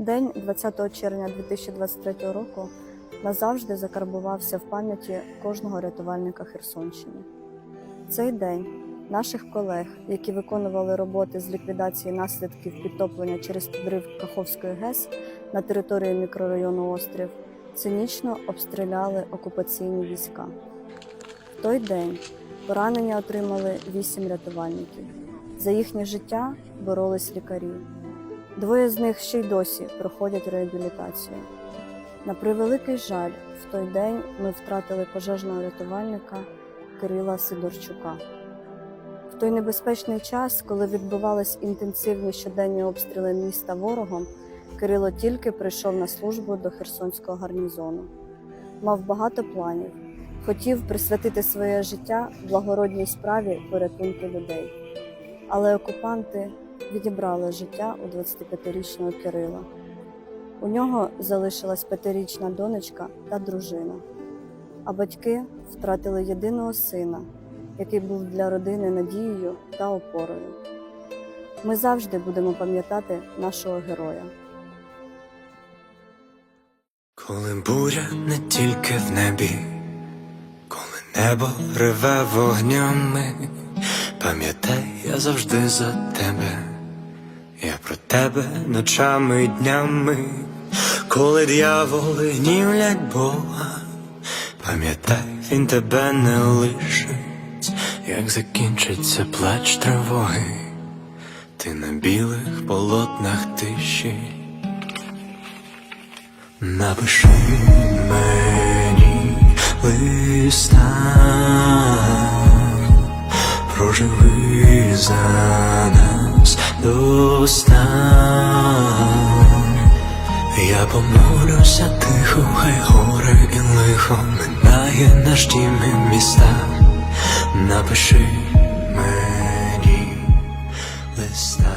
День 20 червня 2023 року назавжди закарбувався в пам'яті кожного рятувальника Херсонщини. Цей день наших колег, які виконували роботи з ліквідації наслідків підтоплення через підрив Каховської ГЕС на території мікрорайону Острів, цинічно обстріляли окупаційні війська. В той день поранення отримали вісім рятувальників. За їхнє життя боролись лікарі. Двоє з них ще й досі проходять реабілітацію. На превеликий жаль, в той день ми втратили пожежного рятувальника Кирила Сидорчука. В той небезпечний час, коли відбувались інтенсивні щоденні обстріли міста ворогом, Кирило тільки прийшов на службу до Херсонського гарнізону. Мав багато планів, хотів присвятити своє життя благородній справі порятунку людей. Але окупанти відібрали життя у 25-річного Кирила. У нього залишилась п'ятирічна донечка та дружина. А батьки втратили єдиного сина, який був для родини надією та опорою. Ми завжди будемо пам'ятати нашого героя. Коли буря не тільки в небі, коли небо реве вогнями, пам'ятай, я завжди за тебе, про тебе ночами й днями, коли дьяволи гнівлять Бога, пам'ятай, він тебе не лишить, як закінчиться плач тривоги, ти на білих полотнах тиші. Напиши мені листа, живий за нас до я помолюся тихо, хай горе і лихо минає наш дім і міста, напиши мені листа.